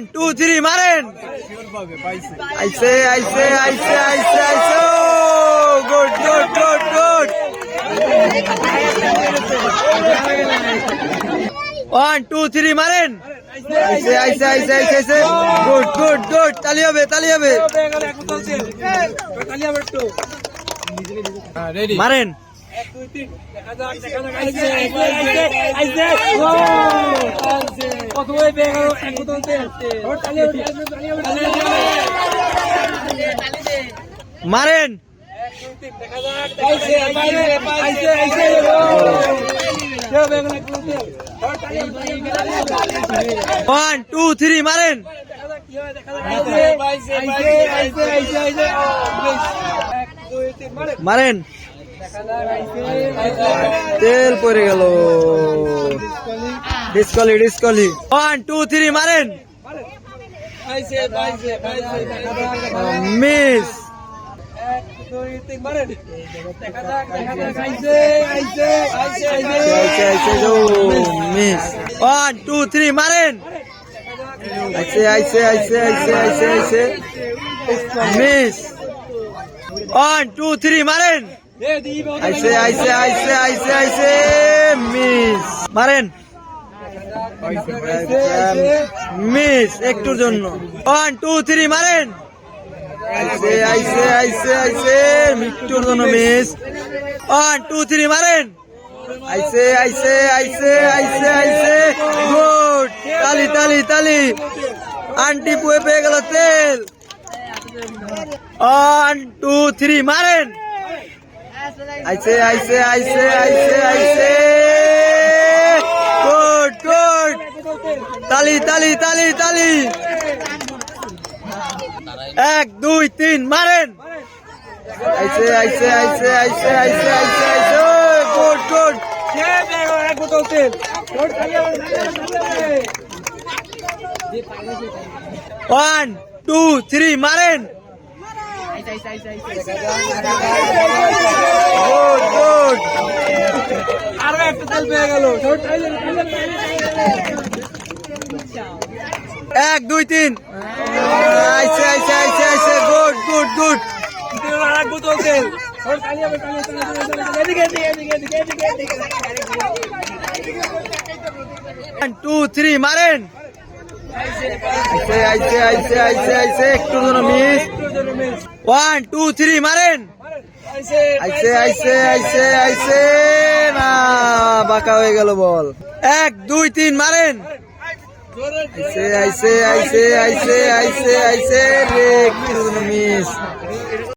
One two three মারেন। আইসে আইসে আইসে আইসে আইসে good good good good one two three মারেন। আইসে আইসে আইসে আইসে আইসে গুড গুড গুড তালি হবে তালি হবে। মারেন। মারেন। ওয়ান টু থ্রি মারেন। মারেন। তেল পড়ে গেল। ডিসকলি ডিসকলি। ওয়ান টু থ্রি মারেন। Miss. Miss. One two three মারেন। আইসে আইসে আইসে আইসে আইসে আইসে মিস। ওয়ান টু থ্রি মারেন। আইসে আইসে আইসে আইসে আইসে মিস মারেন মিস একটুর জন্য ওয়ান টু থ্রি মারেন আইসে আইসে আইসে আইসে মৃত্যুর জন্য মিস ওয়ান টু থ্রি মারেন আইসে আইসে আইসে আইসে আইসে গুড তালি তালি তালি আন্টি পুয়ে পেয়ে গেল তেল ওয়ান টু থ্রি মারেন আইসে আইসে আইসে আইসে আইসে। গুড গুড তালি তালি তালি তালি। এক, দুই, তিন, মারেন। আইসে আইসে আইসে আইসে আইসে আইসে আইসে। Good good one, two, three, মারেন। আরও একটা পেয়ে গেল এক দুই তিন আইসে good good good two three মারেন। আইসে আইসে আইসে আইসে আইসে একটু মিস ওয়ান টু থ্রি মারেন। আইসে আইসে আইসে আইসে। না, বাঁকা হয়ে গেল বল। এক, দুই, তিন, মারেন। আইসে আইসে আইসে আইসে আইসে আইসে। মিস